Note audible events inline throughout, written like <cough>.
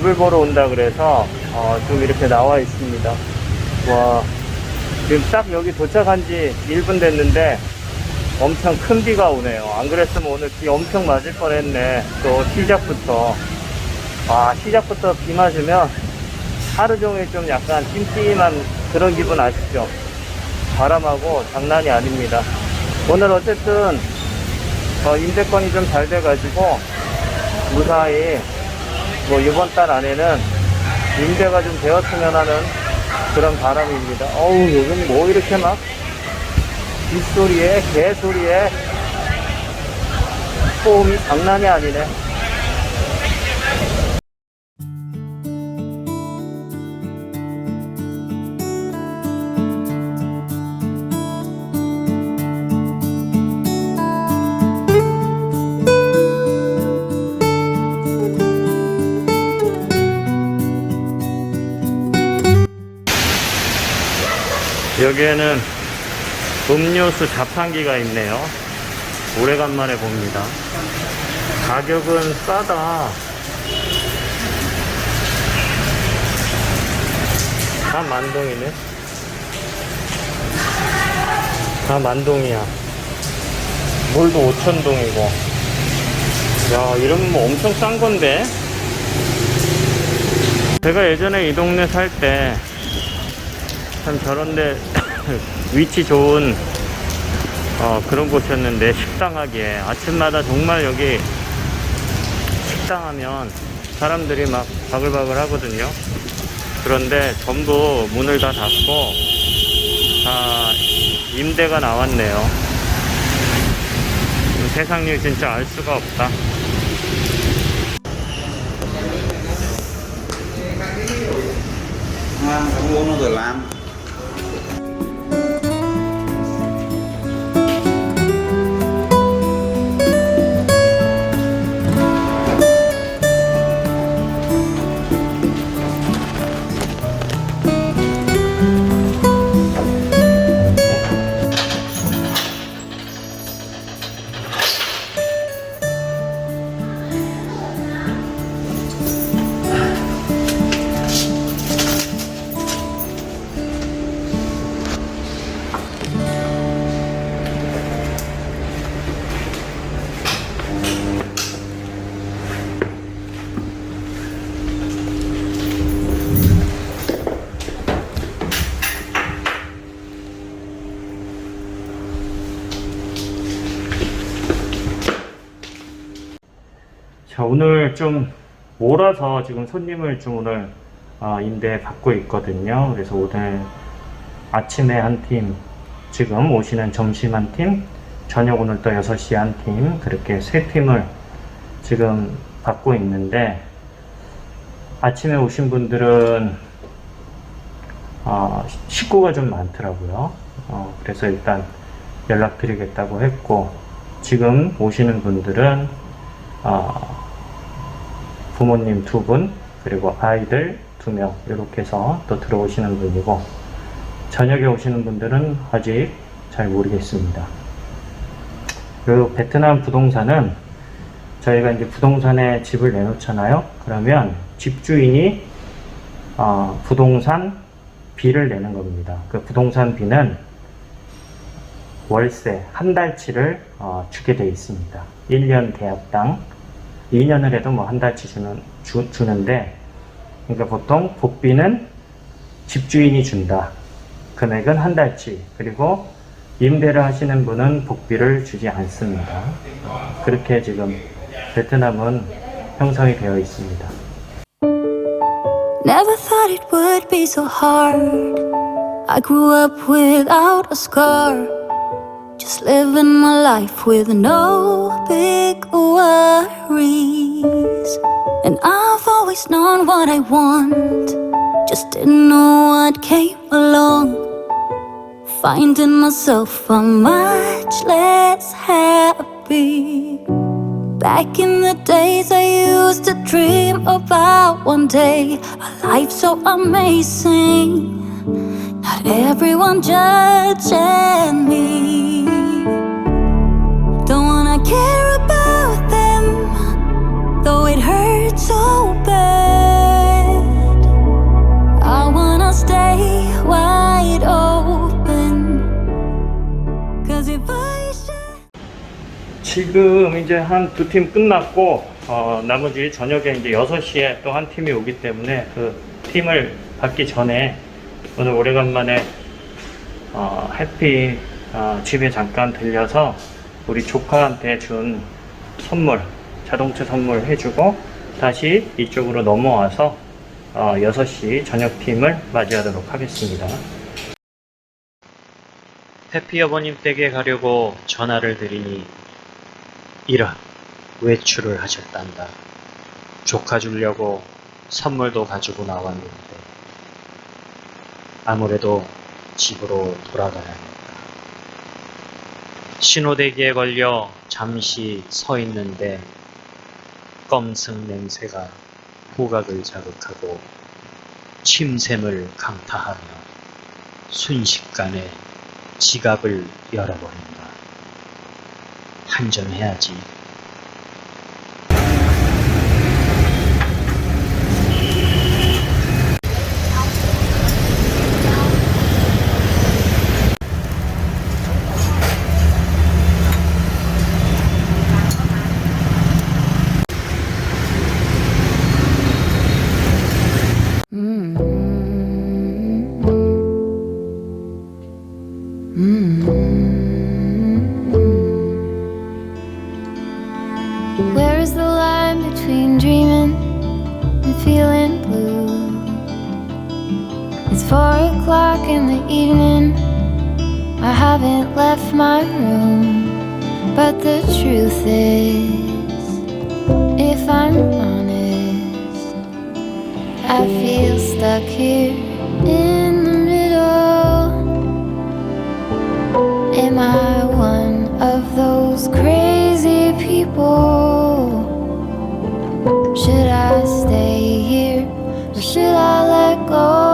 집을 보러 온다 그래서 어, 좀 이렇게 나와 있습니다. 와 지금 딱 여기 도착한 지 1분 됐는데 엄청 큰 비가 오네요. 안 그랬으면 오늘 비 엄청 맞을 뻔했네. 또 시작부터 아 시작부터 비 맞으면 하루 종일 좀 약간 찜찜한 그런 기분 아시죠? 바람하고 장난이 아닙니다. 오늘 어쨌든 어, 임대권이 좀 잘 돼가지고 무사히 뭐 이번 달 안에는 임대가 좀 되었으면 하는 그런 바람입니다. 어우 요즘 뭐 이렇게 막 빗소리에 개소리에 소음이 장난이 아니네. 여기에는 음료수 자판기가 있네요. 오래간만에 봅니다. 가격은 싸다. 다 만동이네. 다 만동이야. 물도 5천동이고. 야, 이러면 뭐 엄청 싼 건데? 제가 예전에 이 동네 살 때, 참 저런데 위치 좋은 어, 그런 곳이었는데 식당하기에 아침마다 정말 여기 식당하면 사람들이 막 바글바글 하거든요. 그런데 전부 문을 다 닫고 다 임대가 나왔네요. 세상 일 진짜 알 수가 없다. À, 자, 오늘 좀 몰아서 지금 손님을 좀 오늘 어, 임대 받고 있거든요. 그래서 오늘 아침에 한 팀, 지금 오시는 점심 한 팀, 저녁 오늘 또 6시에 한 팀, 그렇게 세 팀을 지금 받고 있는데, 아침에 오신 분들은 어, 식구가 좀 많더라고요. 어, 그래서 일단 연락드리겠다고 했고, 지금 오시는 분들은 어, 부모님 두 분, 그리고 아이들 두 명, 이렇게 해서 또 들어오시는 분이고, 저녁에 오시는 분들은 아직 잘 모르겠습니다. 그 베트남 부동산은 저희가 이제 부동산에 집을 내놓잖아요. 그러면 집주인이 어, 부동산 비를 내는 겁니다. 그 부동산 비는 월세 한 달치를 어, 주게 되어 있습니다. 1년 계약당 2년을 해도 뭐 한 달치 주는, 주, 주는데, 그러니까 보통 복비는 집주인이 준다. 금액은 한 달치. 그리고 임대를 하시는 분은 복비를 주지 않습니다. 그렇게 지금 베트남은 형성이 되어 있습니다. Never thought it would be so hard. I grew up without a scar. Just living my life with no big worries. And I've always known what I want. Just didn't know what came along. Finding myself a much less happy. Back in the days, I used to dream about one day a life so amazing. Not everyone judging me. care about them, though it hurts so bad. I wanna stay wide open. Cause if I should. 지금 이제 한 두 팀 끝났고 어, 나머지 저녁에 이제 6시에 또 한 팀이 오기 때문에 그 팀을 받기 전에 오늘 오래간만에 어, 해피 어, 집에 잠깐 들려서 우리 조카한테 준 선물 자동차 선물 해주고 다시 이쪽으로 넘어와서 어, 6시 저녁팀을 맞이하도록 하겠습니다. 해피 어버님 댁에 가려고 전화를 드리니 이런 외출을 하셨단다. 조카 주려고 선물도 가지고 나왔는데 아무래도 집으로 돌아가야겠다. 신호대기에 걸려 잠시 서 있는데 껌승 냄새가 후각을 자극하고 침샘을 강타하며 순식간에 지갑을 열어버린다. 한전해야지. O'clock in the evening. I haven't left my room. But the truth is, if I'm honest, I feel stuck here in the middle. Am I one of those crazy people? Should I stay here or should I let go?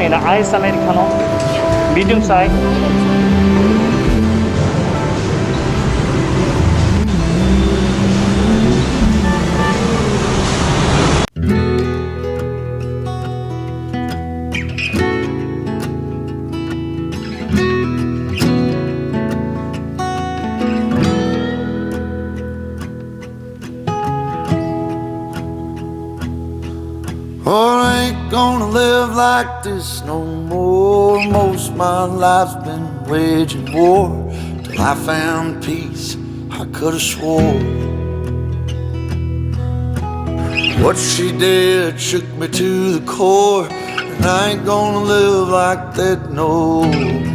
kanina ay. Medium size. Gonna live like this no more. Most my life's been waging war till I found peace. I could have swore. What she did shook me to the core, and I ain't gonna live like that no more.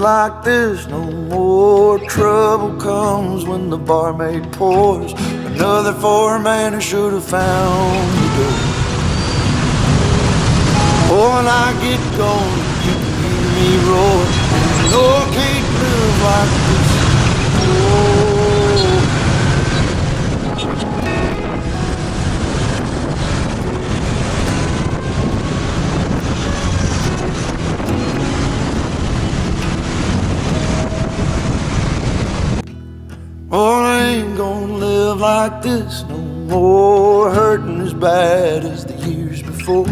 Like this no more. Trouble comes when the barmaid pours another for a man who should have found the door. Oh, when I get going, you can hear me roar. No, I can't live like no more. Hurting as bad as the years before.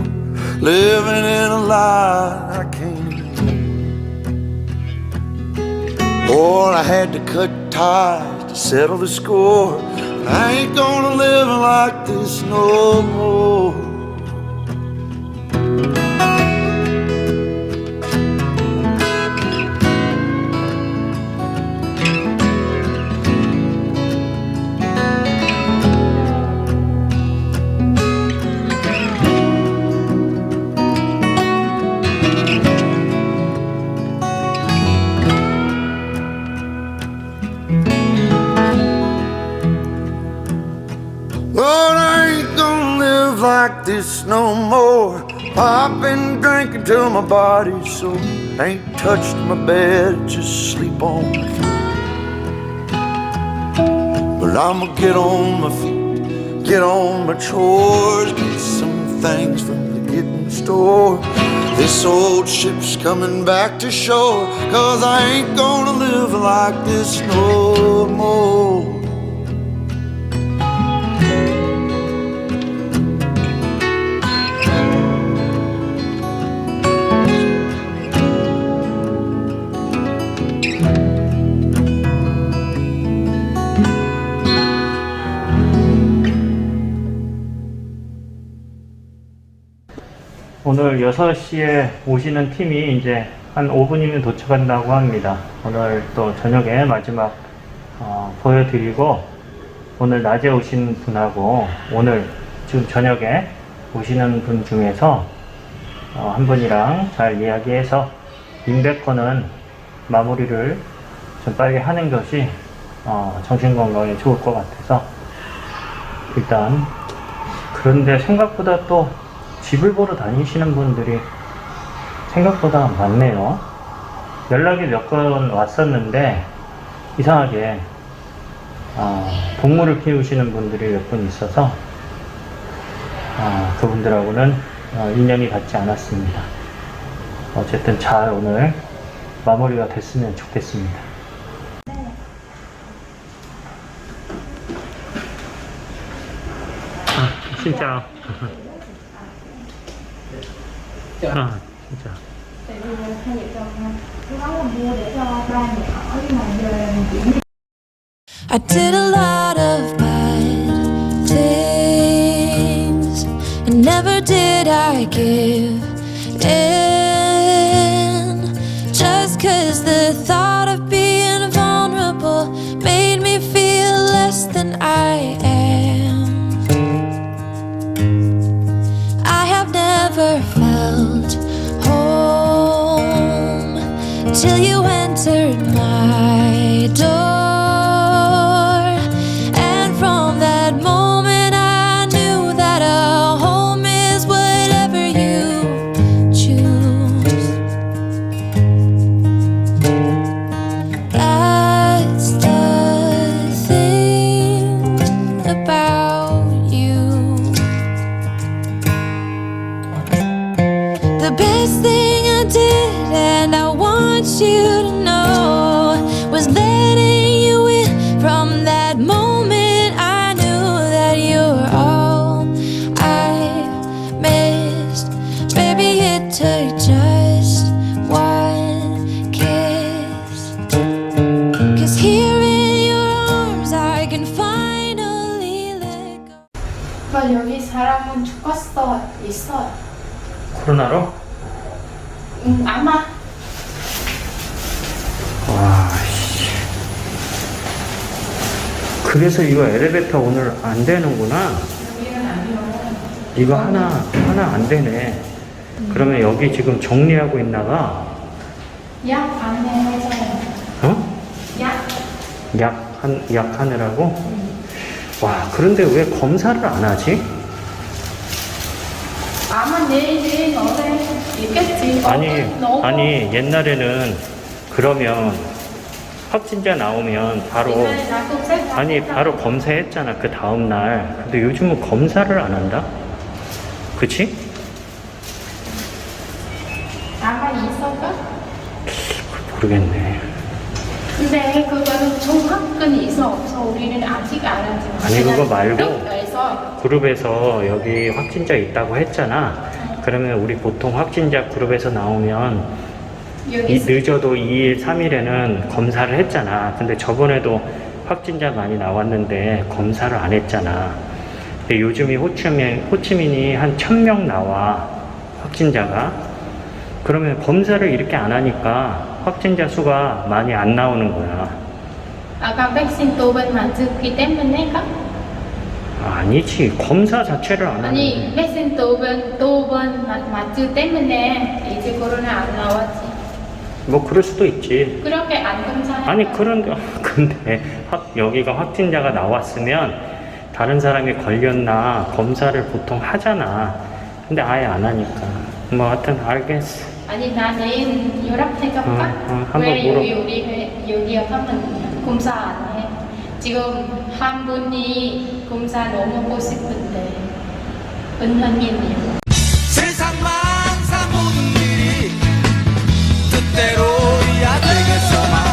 Living in a lie I can't. Oh, I had to cut ties to settle the score. I ain't gonna live like this no more. I've been drinking till my body's sore. Ain't touched my bed, just sleep on the floor. But I'ma get on my feet, get on my chores, get some things from the getting store. This old ship's coming back to shore, cause I ain't gonna live like this no more. 오늘 6시에 오시는 팀이 이제 한 5분이면 도착한다고 합니다. 오늘 또 저녁에 마지막 어, 보여드리고 오늘 낮에 오신 분하고 오늘 지금 저녁에 오시는 분 중에서 어, 한 분이랑 잘 이야기해서 임백거는 마무리를 좀 빨리 하는 것이 어, 정신건강에 좋을 것 같아서 일단 그런데 생각보다 또 집을 보러 다니시는 분들이 생각보다 많네요. 연락이 몇 건 왔었는데 이상하게 아, 동물을 키우시는 분들이 몇 분 있어서 아, 그분들하고는 어, 인연이 닿지 않았습니다. 어쨌든 잘 오늘 마무리가 됐으면 좋겠습니다. 아, 진짜. I did a lot of bad things, and never did I give in. Just cause the thought of being vulnerable made me feel less than I am. I have never felt home till you entered my did, and I want you to know, was letting you in. From that moment, I knew that you were all I missed. Baby, it took just one kiss. Cause here in your arms, I can finally let go. 오빠 여기 사람은 죽었어 있어요. 코로나로? 그래서 이거 엘리베이터 오늘 안 되는구나. 이거 하나, 하나 안 되네. 그러면 여기 지금 정리하고 있나가 약 안내해줘요. 어? 약. 약, 한, 약 하느라고? 와, 그런데 왜 검사를 안 하지? 아마 내일은 어제 있겠지. 아니, 어제 아니, 옛날에는 그러면 확진자 나오면 바로, 아니. 바로 검사했잖아, 그 다음 날. 근데 요즘은 검사를 안 한다? 그치? 아마 있을까? 모르겠네. 근데 그거는 종합근이 있어 없어 우리는 아직 안 하지만 아니, 그거 말고 그래서 그룹에서 여기 확진자 있다고 했잖아. 그러면 우리 보통 확진자 그룹에서 나오면 이 늦어도 2일, 3일에는 검사를 했잖아. 근데 저번에도 확진자 많이 나왔는데 검사를 안 했잖아. 근데 요즘이 호치민, 호치민이 한 1000명 나와. 확진자가. 그러면 검사를 이렇게 안 하니까 확진자 수가 많이 안 나오는 거야. 아까 백신 도번 맞기 때문에가 아니지. 검사 자체를 안 아니 하는데. 백신 도번 도번 맞기 때문에 이제 코로나 안 나왔지 뭐 그럴 수도 있지. 그렇게 안 검사해 아니 그런 <laughs> 근데 확- 여기가 확진자가 나왔으면 다른 사람이 걸렸나 검사를 보통 하잖아. 근데 아예 안 하니까. 뭐 하여튼 알겠어. 아니 나 내일 연락해 볼까? 어, 어, 한번 왜 물어. 여기 우리 회- 여기 하면 검사 안 해? 지금 한 분이 검사 너무 보고 싶은데 은행이요. entero y ya llegué